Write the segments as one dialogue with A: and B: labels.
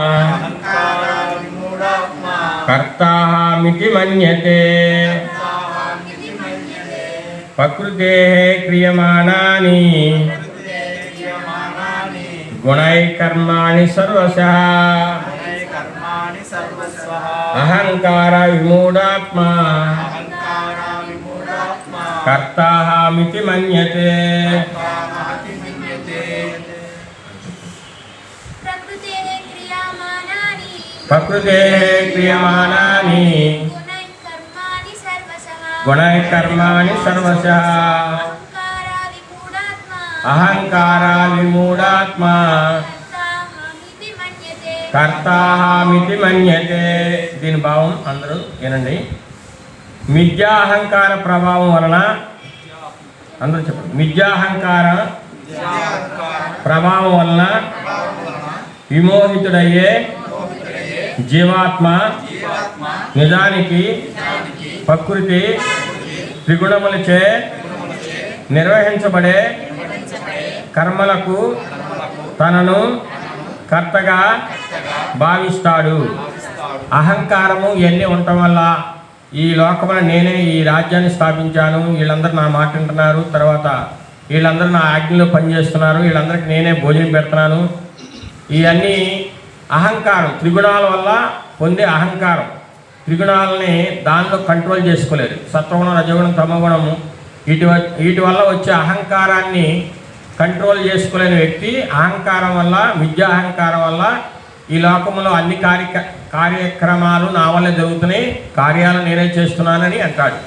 A: అహంకారావిమూఢాత్మా
B: మన్యతే. ప్రకృతే క్రియమాణాని
A: ప్రకృతే క్రియమాణాని
B: గుణై కర్మాణి అహంకార విమూఢాత్మా.
A: అహంకారావిమూఢాత్మా
B: మన్యతే. ప్రకృతే
C: క్రియమానాని
B: గుణై కర్మాణి సర్వశ. అహంకార విమూఢాత్మ కర్తాహమితి మన్యతే. దీని భావం అందరూ వినండి. మిథ్యాహంకార ప్రభావం వలన అందరూ చెప్పండి. మిథ్యాహంకార ప్రభావం వలన విమోహితుడయ్యే జీవాత్మ నిజానికి ప్రకృతి త్రిగుణములచే నిర్వహించబడే కర్మలకు తనను కర్తగా భావిస్తాడు. అహంకారము ఇవన్నీ ఉండటం వల్ల ఈ లోకమున నేనే ఈ రాజ్యాన్ని స్థాపించాను. వీళ్ళందరూ నా మాట వింటున్నారు. తర్వాత వీళ్ళందరూ నా ఆజ్ఞలో పనిచేస్తున్నారు. వీళ్ళందరికీ నేనే భోజనం పెడుతున్నాను. ఇవన్నీ అహంకారం త్రిగుణాల వల్ల పొందే అహంకారం. త్రిగుణాలని దానిలో కంట్రోల్ చేసుకోలేరు. సత్వగుణం రజగుణం తమగుణము వీటి వీటి వల్ల వచ్చే అహంకారాన్ని కంట్రోల్ చేసుకోలేని వ్యక్తి అహంకారం వల్ల విద్యా అహంకారం వల్ల ఈ లోకంలో అన్ని కార్యక కార్యక్రమాలు నా వల్ల జరుగుతున్నాయి. కార్యాలు నేనే చేస్తున్నానని అంటాడు.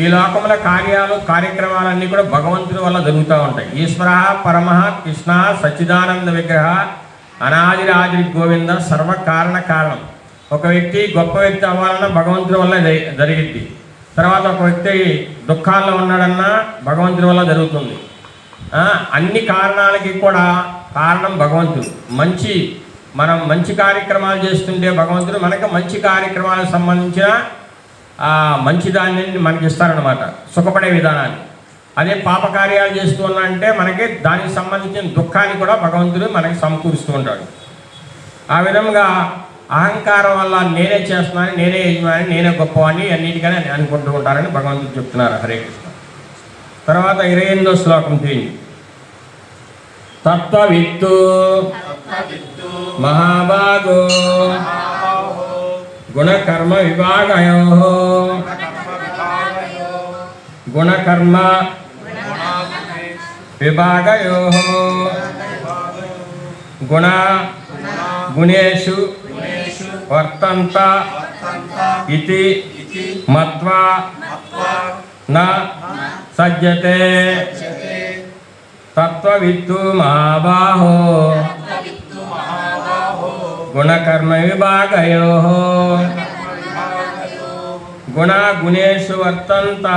B: ఈ లోకంలో కార్యాలు కార్యక్రమాలన్నీ కూడా భగవంతుని వల్ల జరుగుతూ ఉంటాయి. ఈశ్వర పరమ కృష్ణ సచ్చిదానంద విగ్రహ అనాదిరాజి గోవింద సర్వ కారణ. కారణం ఒక వ్యక్తి గొప్ప వ్యక్తి అవ్వాలన్నా భగవంతుని వల్ల జరిగింది తర్వాత ఒక వ్యక్తి దుఃఖాల్లో ఉన్నాడన్నా భగవంతుడి వల్ల జరుగుతుంది. అన్ని కారణాలకి కూడా కారణం భగవంతుడు. మంచి మనం మంచి కార్యక్రమాలు చేస్తుంటే భగవంతుడు మనకు మంచి కార్యక్రమాలకు సంబంధించిన మంచి దాన్ని మనకి ఇస్తారనమాట సుఖపడే విధానాన్ని. అదే పాప కార్యాలు చేస్తూ ఉన్నా అంటే మనకి దానికి సంబంధించిన దుఃఖాన్ని కూడా భగవంతుడు మనకి సమకూరుస్తూ ఉంటాడు. ఆ విధంగా అహంకారం వల్ల నేనే చేస్తున్నాను నేనే యజమాని నేనే గొప్పవాడిని అన్నిటికనే అనుకుంటూ ఉంటారని భగవంతుడు చెప్తున్నారు హరే కృష్ణ. తర్వాత ఇరవై ఎనిమిదో శ్లోకం తీయండి. తత్వవిత్తు మహాభాగో గుణకర్మ విభాగయో గుణకర్మ विभाग गुण
A: गुणेश
B: वर्तन्त इति
A: मत्वा न
B: सज्जते। महाबाहो
A: गुणा
B: गुणेशु वर्तंता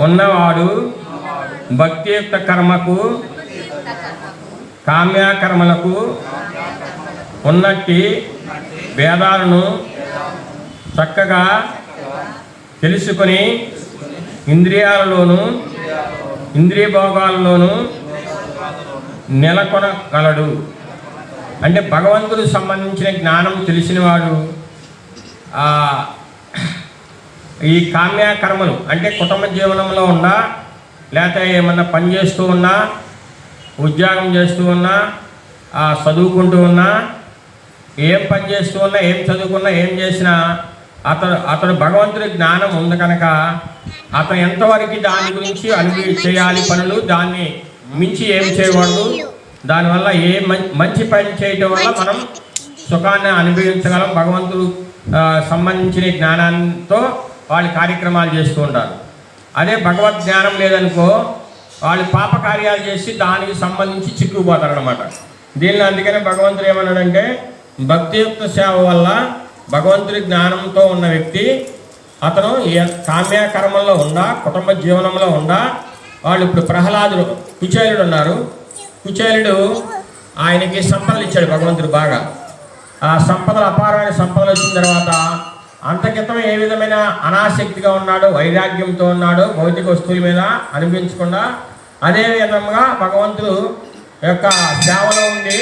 B: ఉన్నవాడు భక్తియుక్త కర్మకు కామ్యాకర్మలకు ఉన్నట్టి భేదాలను చక్కగా తెలుసుకొని ఇంద్రియాలలోను ఇంద్రియ భోగాలలోను నెలకొనగలడు. అంటే భగవంతుడికి సంబంధించిన జ్ఞానం తెలిసినవాడు ఈ కామ్య కర్మలు అంటే కుటుంబ జీవనంలో ఉన్నా లేకపోతే ఏమన్నా పని చేస్తూ ఉన్నా ఉద్యోగం చేస్తూ ఉన్నా చదువుకుంటూ ఉన్నా ఏం పని చేస్తూ ఉన్నా ఏం చదువుకున్నా ఏం చేసినా అతడు అతడు భగవంతుడి జ్ఞానం ఉంది కనుక అతను ఎంతవరకు దాని గురించి అనుభవి చేయాలి పనులు దాన్ని మించి ఏం చేయకూడదు. దానివల్ల ఏ మంచి పని చేయటం వల్ల మనం సుఖాన్ని అనుభవించగలం. భగవంతుడు సంబంధించిన జ్ఞానంతో వాళ్ళు కార్యక్రమాలు చేస్తూ ఉంటారు. అదే భగవద్ జ్ఞానం లేదనుకో వాళ్ళు పాప కార్యాలు చేసి దానికి సంబంధించి చిక్కుకుపోతారు అనమాట దీనిని అందుకనే భగవంతుడు ఏమన్నాడంటే భక్తియుక్త సేవ వల్ల భగవంతుడి జ్ఞానంతో ఉన్న వ్యక్తి అతను ఏ- కామ్య కర్మల్లో ఉండా కుటుంబ జీవనంలో ఉండా వాళ్ళు ఇప్పుడు ప్రహ్లాదుడు కుచేలుడు ఉన్నారు. కుచేలుడు ఆయనకి సంపదలు ఇచ్చాడు భగవంతుడు బాగా. ఆ సంపదలు అపారమైన సంపదలు వచ్చిన తర్వాత అంతకితం ఏ విధమైన అనాసక్తిగా ఉన్నాడు వైరాగ్యంతో ఉన్నాడు భౌతిక వస్తువుల మీద అనిపించకుండా అదే విధంగా భగవంతుడు యొక్క సేవలో ఉండి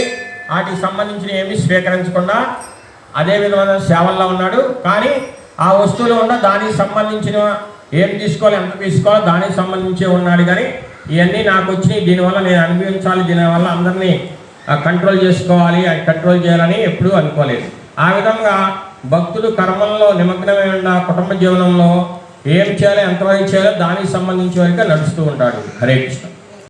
B: వాటికి సంబంధించిన ఏమీ స్వీకరించకుండా అదే విధమైన సేవల్లో ఉన్నాడు. కానీ ఆ వస్తువులు ఉన్న దానికి సంబంధించిన ఏం తీసుకోవాలి ఎంత తీసుకోవాలో దానికి సంబంధించి ఉన్నాడు. కానీ ఇవన్నీ నాకు వచ్చినాయి. దీనివల్ల నేను అనుభవించాలి. దీనివల్ల అందరినీ కంట్రోల్ చేసుకోవాలి. అది కంట్రోల్ చేయాలని ఎప్పుడూ అనుకోలేదు. ఆ విధంగా భక్తులు కర్మంలో నిమగ్నమై ఉన్న కుటుంబ జీవనంలో ఏం చేయాలి ఎంతవరకు చేయాలో దానికి సంబంధించి వరకు నడుస్తూ ఉంటాడు. హరే కృష్ణ.